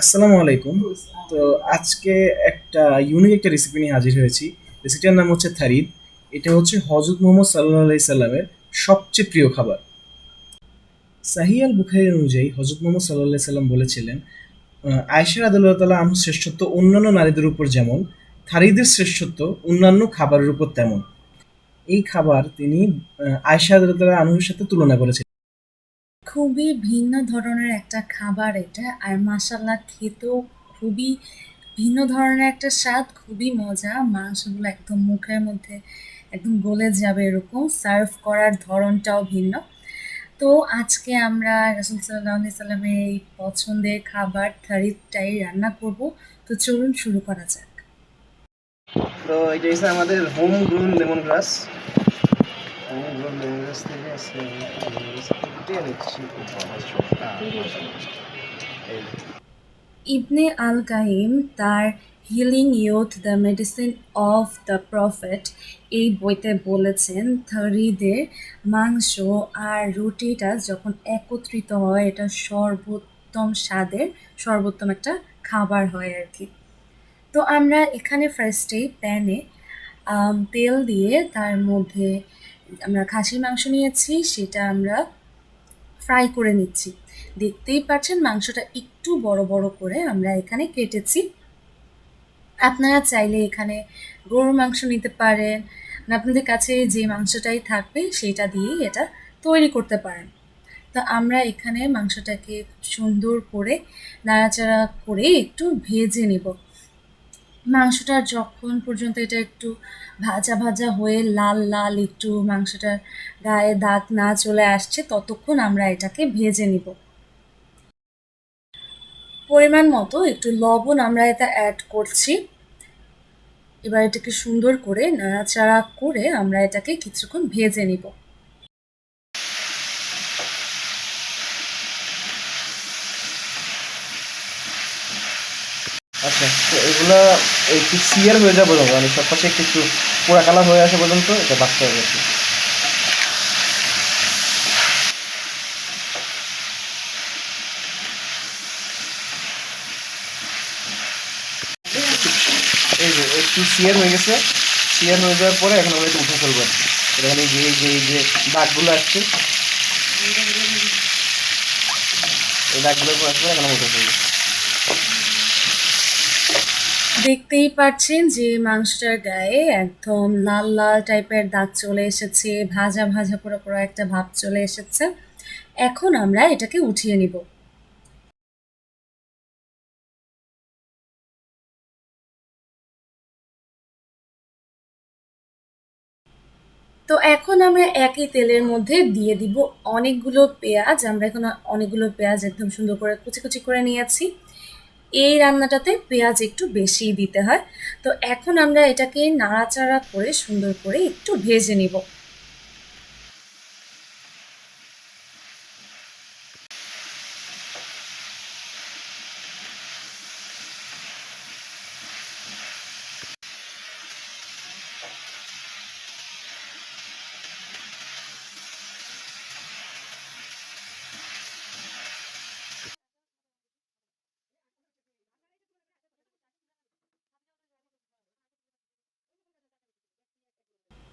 আসসালামু আলাইকুম। তো আজকে একটা ইউনিক একটা রেসিপি নিয়ে হাজির হয়েছি। রেসিপিটার নাম হচ্ছে থারিদ। এটা হচ্ছে হজরত মোহাম্মদ সাল্লাহ আলাই সাল্লামের সবচেয়ে প্রিয় খাবার। সাহি আল বুখারি অনুযায়ী হজরত মোহাম্মদ সাল্লাহ সাল্লাম বলেছিলেন আয়েশা আদাল্লাহ তালা আনহর শ্রেষ্ঠত্ব অন্যান্য নারীদের উপর যেমন, থারিদের শ্রেষ্ঠত্ব অন্যান্য খাবারের উপর তেমন। এই খাবার তিনি আদাল্লাহ তালা আনহুর সাথে তুলনা করেছেন খুবই ভিন্ন ধরনের একটা খাবার এটা, আর মাসাল্লাহ খেতেও খুবই ভিন্ন ধরনের একটা স্বাদ, খুবই মজা। মাংসগুলো একদম মুখের মধ্যে একদম গলে যাবে এরকম, সার্ভ করার ধরনটাও ভিন্ন। তো আজকে আমরা রসুল সাল্লাহ সাল্লামের এই পছন্দের খাবার থারিটাই রান্না করব। তো চলুন শুরু করা যাক। তো এটা হচ্ছে আমাদের home grown lemon grass Ibn al Qayyim তার healing with the medicine of the prophet এই বইতে বলেছেন থরিদের মাংস আর রুটিটা যখন একত্রিত হয়, এটা সর্বোত্তম স্বাদের, সর্বোত্তম একটা খাবার হয় আর কি। তো আমরা এখানে ফার্স্টেই প্যানে তেল দিয়ে তার মধ্যে আমরা খাসির মাংস নিয়েছি, সেটা আমরা ফ্রাই করে নিচ্ছি। দেখতেই পাচ্ছেন মাংসটা একটু বড় বড় করে আমরা এখানে কেটেছি। আপনারা চাইলে এখানে গরুর মাংস নিতে পারেন না আপনাদের কাছে যে মাংসটাই থাকবে সেটা দিয়েই এটা তৈরি করতে পারেন। তো আমরা এখানে মাংসটাকে সুন্দর করে, নাড়াচাড়া করে একটু ভেজে নেব। মাংসটা যখন পর্যন্ত এটা একটু ভাজা ভাজা হয়ে লাল লাল একটু মাংসটার গায়ে দাগ না চলে আসছে, ততক্ষণ আমরা এটাকে ভেজে নিব। পরিমাণ মতো একটু লবণ আমরা এটা অ্যাড করছি। এবার এটাকে সুন্দর করে নাড়াচাড়া করে আমরা এটাকে কিছুক্ষণ ভেজে নিব। আচ্ছা। তো এগুলা একটু সিয়ার হয়ে যাবে পর্যন্ত মানে সব পাশে একটু একটু কালার হয়ে আসা পর্যন্ত এটা বাঁচতে হবে আর এই যে একটু সিয়ার হয়ে গেছে। সিয়ার হয়ে যাওয়ার পরে এখন আমরা এটা উঠে ফেলব এখানে যে যে যে দাগগুলো আসছে এই দাগগুলো পরে এখন আমরা উঠে ফেলব দেখতেই পাচ্ছেন যে মাংসটার গায়ে একদম লাল লাল টাইপের দাগ চলে এসেছে, ভাজা ভাজা পুরো পুরো একটা ভাব চলে এসেছে। এখন আমরা এটাকে উঠিয়ে নিব। তো এখন আমরা একই তেলের মধ্যে দিয়ে দিব অনেকগুলো পেঁয়াজ। আমরা এখন অনেকগুলো পেঁয়াজ একদম সুন্দর করে কুচি কুচি করে নিয়েছি। এই রান্নাটাতে পেঁয়াজ একটু বেশি দিতে হয়। তো এখন আমরা এটাকে নাড়াচাড়া করে সুন্দর করে একটু ভেজে নিব।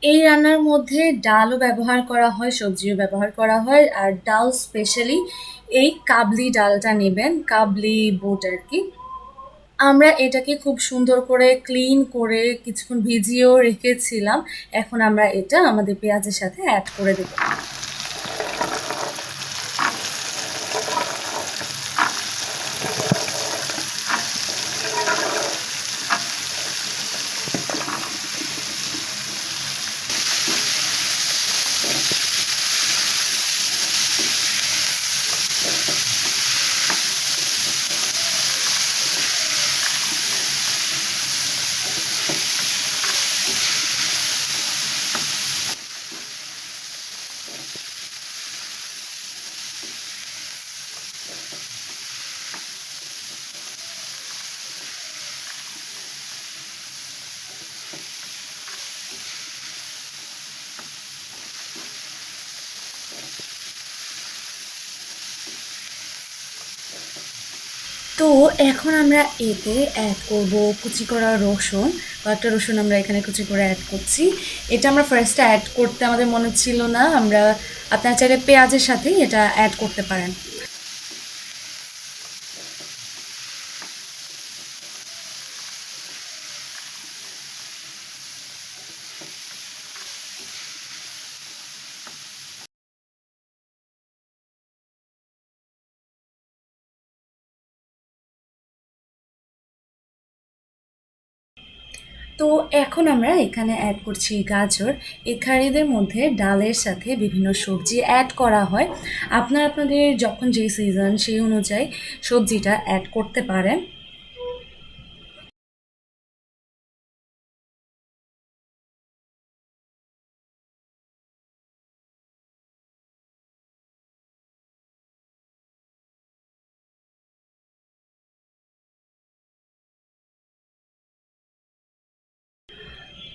এই রান্নার মধ্যে ডালও ব্যবহার করা হয়, সবজিও ব্যবহার করা হয়, আর ডাল স্পেশালি এই কাবলি ডালটা নেবেন, কাবলি বুট আর কি। আমরা এটাকে খুব সুন্দর করে ক্লিন করে কিছুক্ষণ ভিজিয়েও রেখেছিলাম, এখন আমরা এটা আমাদের পেঁয়াজের সাথে অ্যাড করে দেবো। তো এখন আমরা এতে অ্যাড করব কুচি করা রসুন। কয়েকটা রসুন আমরা এখানে কুচি করে অ্যাড করছি। এটা আমরা ফার্স্টে অ্যাড করতে আমাদের মনে ছিল না, আমরা আপনারা চাইলে পেঁয়াজের সাথেই এটা অ্যাড করতে পারেন তো এখন আমরা এখানে অ্যাড করছি গাজর। এখানেদের মধ্যে ডালের সাথে বিভিন্ন সবজি অ্যাড করা হয়। আপনারা আপনাদের যখন যে সিজন সেই অনুযায়ী সবজিটা অ্যাড করতে পারেন।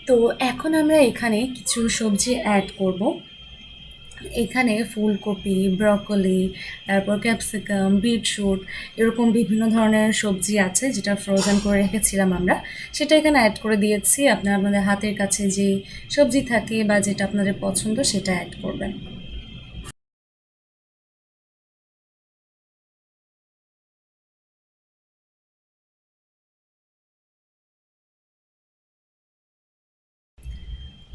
তো এখন আমরা এখানে কিছু সবজি অ্যাড করব। এখানে ফুলকপি ব্রকলি তারপর ক্যাপসিকাম বিটরুট এরকম বিভিন্ন ধরনের সবজি আছে যেটা ফ্রোজেন করে রেখেছিলাম আমরা। সেটা এখানে অ্যাড করে দিয়েছি। আপনার আপনাদের হাতের কাছে যে সবজি থাকে বা যেটা আপনাদের পছন্দ সেটা অ্যাড করবেন।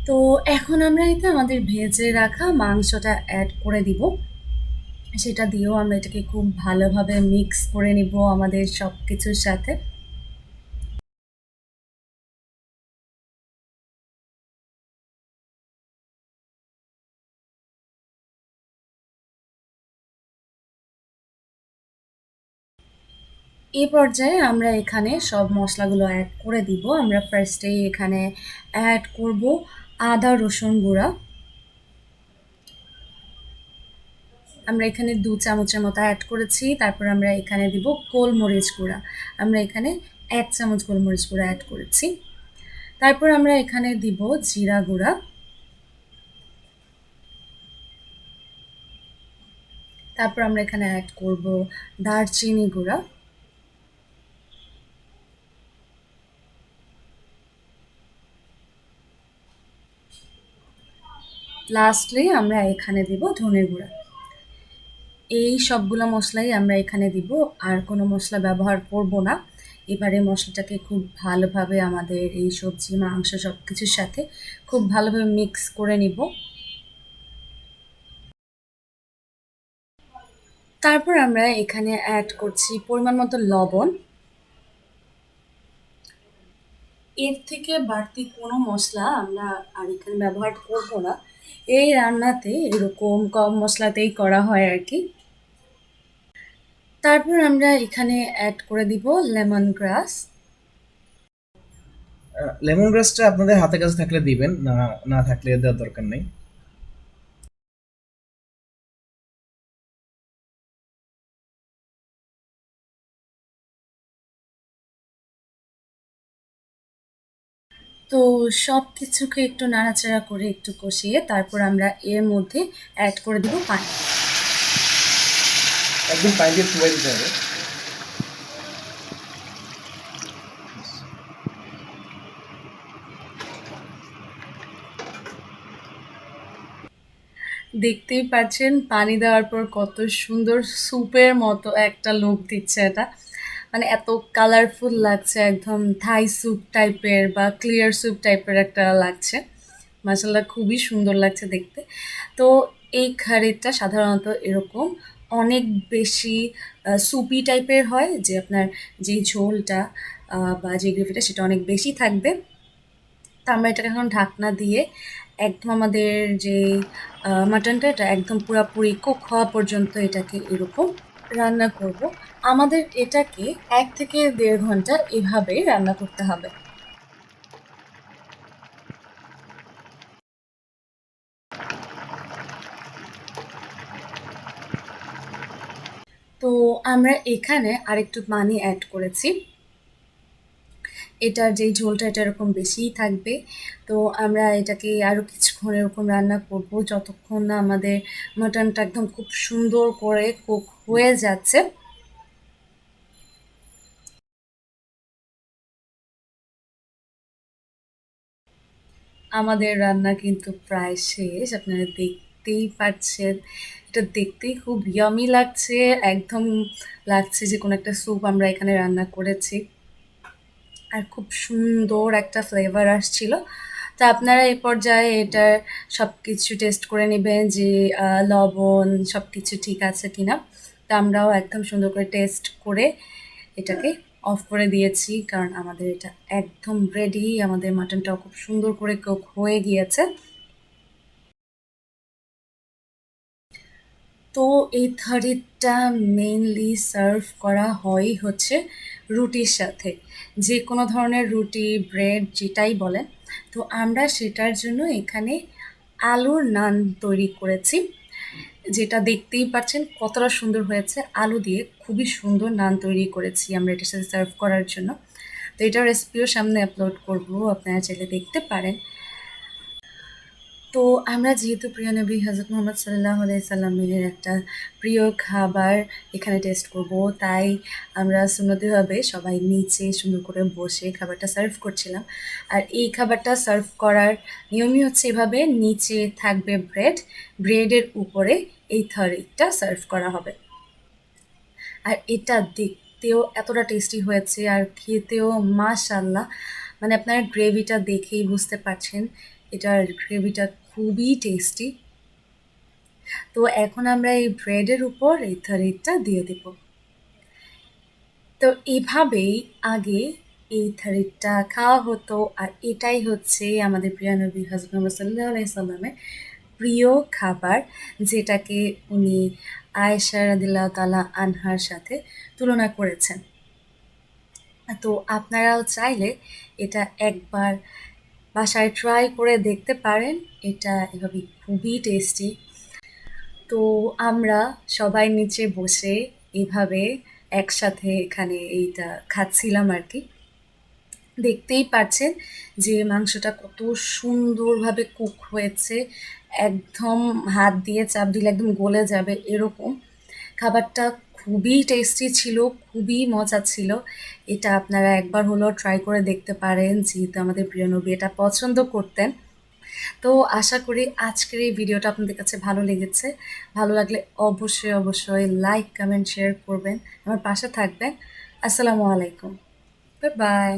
তো এখন আমরা এতে আমাদের ভেজে রাখা মাংসটা অ্যাড করে দিব। সেটা দিয়েও আমরা এটাকে খুব ভালোভাবে মিক্স করে নিব আমাদের সব কিছুর সাথে। এই পর্যায়ে আমরা এখানে সব মশলাগুলো অ্যাড করে দিব। আমরা ফার্স্টেই এখানে অ্যাড করব। আদা, রসুন গুঁড়া। আমরা এখানে দু চামচের মতো অ্যাড করেছি। তারপর আমরা এখানে দিব গোলমরিচ গুঁড়া। আমরা এখানে এক চামচ গোলমরিচ গুঁড়া অ্যাড করেছি। তারপর আমরা এখানে দিব জিরা গুঁড়া। তারপর আমরা এখানে অ্যাড করব দারচিনি গুঁড়া। লাস্টলি আমরা এখানে দিব ধনে গুঁড়া। এই সবগুলো মশলাই আমরা এখানে দিব, আর কোনো মশলা ব্যবহার করব না। এবারে মশলাটাকে খুব ভালোভাবে আমাদের এই সবজি, মাংস সব কিছুর সাথে খুব ভালোভাবে মিক্স করে নিব। তারপর আমরা এখানে অ্যাড করছি পরিমাণ মতো লবণ। এর থেকে বাড়তি কোনো মশলা আমরা আর এখানে ব্যবহার করব না। এই রান্নাতে এরকম কম মশলাতেই করা হয় আর কি। তারপর আমরা এখানে অ্যাড করে দিব লেমন গ্রাস লেমন গ্রাসটা আপনাদের হাতে কাছে থাকলে দিবেন, না না থাকলে দেওয়ার দরকার নেই। তো সব কিছুকে একটু নাড়াচাড়া করে একটু কষিয়ে তারপর আমরা এর মধ্যে অ্যাড করে দিব পানি। একদম পানি দিয়ে চুবাই দিতে হবে। দেখতেই পাচ্ছেন পানি দেওয়ার পর কত সুন্দর স্যুপের মতো একটা লোক দিচ্ছে এটা। মানে এত কালারফুল লাগছে, একদম থাই স্যুপ টাইপের বা ক্লিয়ার স্যুপ টাইপের একটা লাগছে। মাসাল্লাহ খুবই সুন্দর লাগছে দেখতে। তো এই খারিটা সাধারণত এরকম অনেক বেশি সুপি টাইপের হয়, যে আপনার যে ঝোলটা বা যে গ্রেভিটা সেটা অনেক বেশি থাকবে। তা আমরা এটাকে এখন ঢাকনা দিয়ে একদম আমাদের যে মাটনটা এটা একদম পুরাপুরি কুক হওয়া পর্যন্ত এটাকে এরকম রান্না করব। আমাদের এটাকে এক থেকে দেড় ঘণ্টা এভাবে রান্না করতে হবে। তো আমরা এখানে আরেকটু পানি অ্যাড করেছি। এটার যেই ঝোলটা এটা এরকম বেশিই থাকবে। তো আমরা এটাকে আরও কিছুক্ষণ এরকম রান্না করব, যতক্ষণ না আমাদের মাটনটা একদম খুব সুন্দর করে কুক হয়ে যাচ্ছে। আমাদের রান্না কিন্তু প্রায় শেষ। আপনারা দেখতেই পাচ্ছেন। এটা দেখতেই খুব ইয়ামি লাগছে। একদম লাগছে যে কোনো একটা স্যুপ আমরা এখানে রান্না করেছি। আর খুব সুন্দর একটা ফ্লেভার আসছিল। তা আপনারা এই পর্যায়ে এটার সব কিছু টেস্ট করে নেবেন যে লবণ সব কিছু ঠিক আছে কিনা। তা আমরাও একদম সুন্দর করে টেস্ট করে এটাকে অফ করে দিয়েছি, কারণ আমাদের এটা একদম রেডি আমাদের মাটনটাও খুব সুন্দর করে কুক হয়ে গিয়েছে। তো এই থারিটা মেইনলি সার্ভ করা হয় হচ্ছে রুটির সাথে, যে কোনো ধরনের রুটি ব্রেড যেটাই বলেন। তো আমরা সেটার জন্য এখানে আলুর নান তৈরি করেছি। যেটা দেখতেই পাচ্ছেন, কতটা সুন্দর হয়েছে। আলু দিয়ে খুবই সুন্দর নান তৈরি করেছি আমরা এটার সাথে সার্ভ করার জন্য। তো এটার রেসিপিও সামনে আপলোড করব, আপনারা চাইলে দেখতে পারেন। তো আমরা যেহেতু প্রিয় নবী হজরত মোহাম্মদ সাল্লাহ সাল্লামের একটা প্রিয় খাবার এখানে টেস্ট করব, তাই আমরা সুন্নতিভাবে সবাই নিচে সুন্দর করে বসে খাবারটা সার্ভ করছিলাম। আর এই খাবারটা সার্ভ করার নিয়মই হচ্ছে এভাবে, নিচে থাকবে ব্রেড ব্রেডের উপরে এই থারিটা সার্ভ করা হবে। আর এটা দেখতেও এতটা টেস্টি হয়েছে আর খেতেও মাশাল্লাহ মানে আপনারা গ্রেভিটা দেখেই বুঝতে পারছেন এটার গ্রেভিটা খুবই টেস্টি তো এখন আমরা এই ব্রেডের উপর এই থারিটা দিয়ে দেব। তো এভাবেই আগে এই থারিটা খাওয়া হতো আর এটাই হচ্ছে আমাদের প্রিয় নবী হজরত সাল্লাহ সাল্লামের প্রিয় খাবার, যেটাকে উনি আয়েশা রাদিল্লাহ তালা আনহার সাথে তুলনা করেছেন। তো আপনারাও চাইলে এটা একবার বাসায় ট্রাই করে দেখতে পারেন। এটা এভাবে খুবই টেস্টি তো আমরা সবাই নিচে বসে এভাবে একসাথে এখানে এইটা খাচ্ছিলাম আর কি দেখতেই পাচ্ছেন যে মাংসটা কত সুন্দরভাবে কুক হয়েছে। একদম হাত দিয়ে চাপ দিলে একদম গলে যাবে এরকম। খাবারটা খুবই টেস্টি ছিল, খুবই মজা ছিল। এটা আপনারা একবার হলেও ট্রাই করে দেখতে পারেন, যেহেতু আমাদের প্রিয় নবী এটা পছন্দ করতেন। তো আশা করি আজকের এই ভিডিওটা আপনাদের কাছে ভালো লেগেছে। ভালো লাগলে অবশ্যই অবশ্যই লাইক কমেন্ট শেয়ার করবেন। আমার পাশে থাকবেন। আসসালামু আলাইকুম। বাই